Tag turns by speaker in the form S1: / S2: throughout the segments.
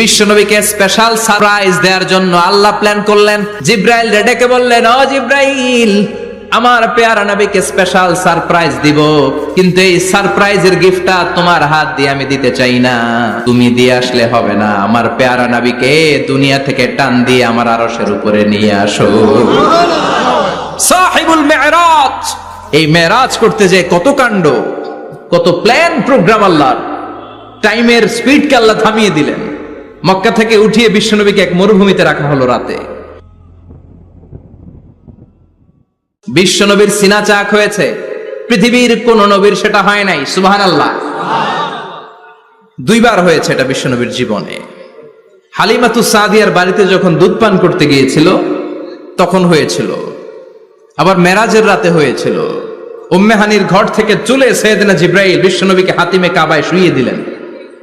S1: বিশ্বনবীকে special surprise দেওয়ার জন্য আল্লাহ প্ল্যান করলেন। জিব্রাইল ডেকে বললেন, ও জিব্রাইল, আমার পেয়ারা নবীকে স্পেশাল সারপ্রাইজ দিব। কিন্তু এই সারপ্রাইজের গিফটটা তোমার হাত দিয়ে আমি দিতে চাই না। তুমি দিয়ে আসলে হবে না। আমার পেয়ারা নবীকে দুনিয়া থেকে টান দিয়ে আমার আরশের উপরে নিয়ে আসো। সাহিবুল মেরাজ, এই মেরাজ করতে যে কত কাণ্ড, কত প্ল্যান প্রোগ্রাম আল্লাহর। টাইমের স্পিডকে আল্লাহ থামিয়ে দিলেন। মক্কা থেকে উঠিয়ে বিশ্বনবীকে এক মরুভূমিতে রাখা হলো রাতে। বিশ্বনবীর সিনা চাক হয়েছে। পৃথিবীর কোন নবীর সেটা হয় নাই সুবাহ আল্লাহ দুইবার হয়েছে এটা বিশ্বনবীর জীবনে। হালিমাতু সাদিয়ার বাড়িতে যখন দুধ পান করতে গিয়েছিল, তখন হয়েছিল। আবার মেরাজের রাতে হয়েছিল। উম্মেহানির ঘর থেকে চলে সৈয়দনা জিব্রাইল বিশ্বনবীকে হাতিমে কাবায় শুইয়ে দিলেন।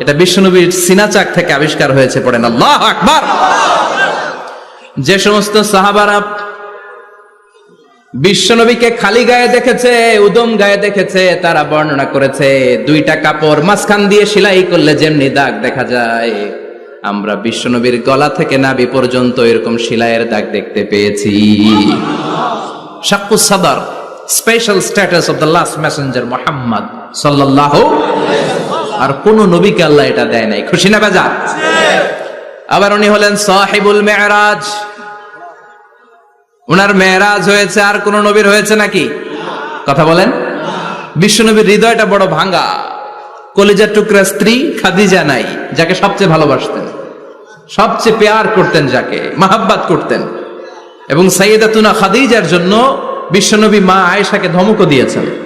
S1: এটা বিশ্বনবীর সিনা চাক থেকে আবিষ্কার হয়েছে, পড়েন। আল্লাহ আকবার! যে সমস্ত সাহাবারা বিশ্বনবীকে খালি গায়ে দেখেছে, উদম গায়ে দেখেছে, তারা বর্ণনা করেছে, দুইটা কাপড় মাঝখান দিয়ে সেলাই করলে যেমনি দাগ দেখা যায়। আমরা বিশ্বনবীর গলা থেকে নাভি পর্যন্ত এরকম সেলাইয়ের দাগ দেখতে পেয়েছি। শাক্কু সাদার, special status of the last messenger Muhammad সাল্লাহ আর কোন নবীকে আল্লাহ এটা দেয় নাই। খুশি না বেজা? আবার উনি হলেন সাহিবুল মেহরাজ উনার মেহরাজ হয়েছে, আর কোন নবীর হয়েছে নাকি? কথা বলেন। বিশ্বনবীর হৃদয়টা বড় ভাঙ্গা কলিজার টুকরা স্ত্রী খাদিজা নাই, যাকে সবচেয়ে ভালোবাসতেন। সবচেয়ে পেয়ার করতেন যাকে, মাহাব্বাত করতেন। এবং সাইয়েদাতুনা খাদিজার জন্য বিশ্বনবী মা আয়েশাকে ধমকও দিয়েছেন।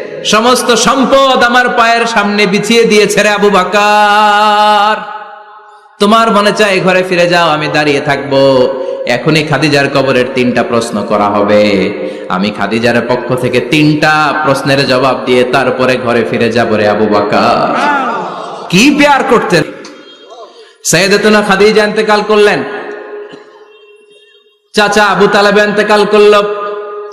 S1: সমস্ত সম্পদ আমার পায়ের সামনে বিছিয়ে দিয়েছে রে আবু বাকার। তোমার মনে চাই ঘরে ফিরে যাও, আমি দাঁড়িয়ে থাকব। এখনই খাদিজার কবরের তিনটা প্রশ্ন করা হবে। আমি খাদিজার পক্ষ থেকে তিনটা প্রশ্নের জবাব দিয়ে তারপরে ঘরে ফিরে যাব রে আবু বাকার। কি পেয়ার করতেন? সৈয়দতুনা খাদিজা ইন্তেকাল করলেন। চাচা আবু তালেব ইন্তেকাল করল।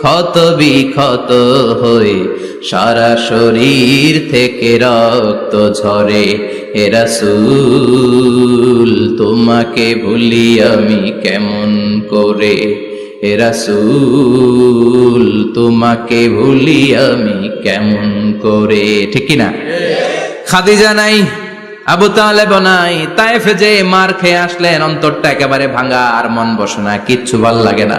S1: ক্ষত বিক্ষত হয়ে সারা শরীর থেকে রক্ত ঝরে। এরাসুল তোমাকে ভুলি আমি কেমন করে? এরাসুল তোমাকে ভুলি আমি কেমন করে? ঠিক না খাদিজা নাই, আবু তালেব নাই তাইফে যে মার খেয়ে আসলেন, অন্তরটা একেবারে ভাঙা আর মন বসে না, কিচ্ছু ভালো লাগে না।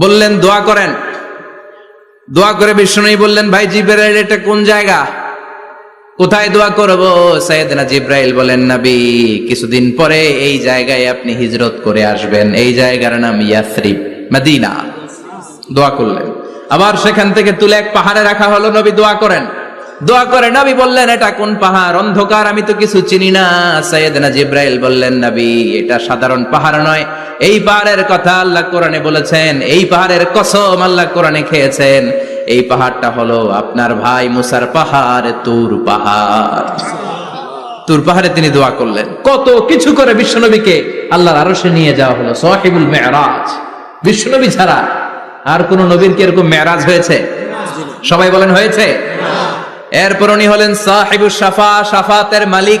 S1: বললেন, দোয়া করেন। দোয়া করে বিশ্বনবী বললেন, ভাই, জিব্রাইল, এটা কোন জায়গা? কোথায় দোয়া করব? সাইয়েদনা জিব্রাইল বলেন, নবী, কিছুদিন পরে এই জায়গায় আপনি হিজরত করে আসবেন। এই জায়গার নাম ইয়াসরিব, মদিনা। দোয়া করলেন। আবার সেখান থেকে তুলে এক পাহাড়ে রাখা হলো, নবী, দোয়া করেন। দোয়া করে। নবী বললেন, এটা কোন পাহাড়? অন্ধকার, আমি তো কিছু চিনি না। সৈয়দনা জিব্রাইল বললেন, নবী, এটা সাধারণ পাহাড় নয়। এই পাহাড়ের কথা আল্লাহ কোরআনে বলেছেন, এই পাহাড়ের কসম আল্লাহ কোরআনে খেয়েছেন। এই পাহাড়টা হলো আপনার ভাই মুসার পাহাড়, তুর পাহাড়। তুর পাহাড়ে তিনি দোয়া করলেন। কত কিছু করে বিশ্বনবীকে আল্লাহর আরশে নিয়ে যাওয়া হলো সাহিবুল মেরাজ। বিশ্বনবী ছাড়া আর কোন নবীর কি এরকম মেরাজ হয়েছে? সবাই বলেন, হয়েছে। এরপর উনি হলেন সাহেবু সাফা, সাফাতের মালিক।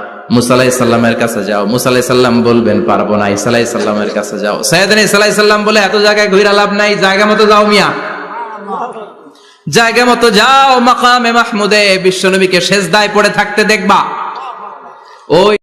S1: মুসালাই সাল্লামের কাছে যাও। মুসালাই সাল্লাম বলবেন, পারব না। ইসালাই সাল্লামের কাছে যাও। সৈয়দনা ইসালাই সাল্লাম বলে, এত জায়গায় ঘুরা লাভ নাই, জায়গা মতো যাও মিয়া। জায়গা মতো যাও, মাকামে মাহমুদে, বিশ্বনবীকে শেষদায় পড়ে থাকতে দেখবা। ওই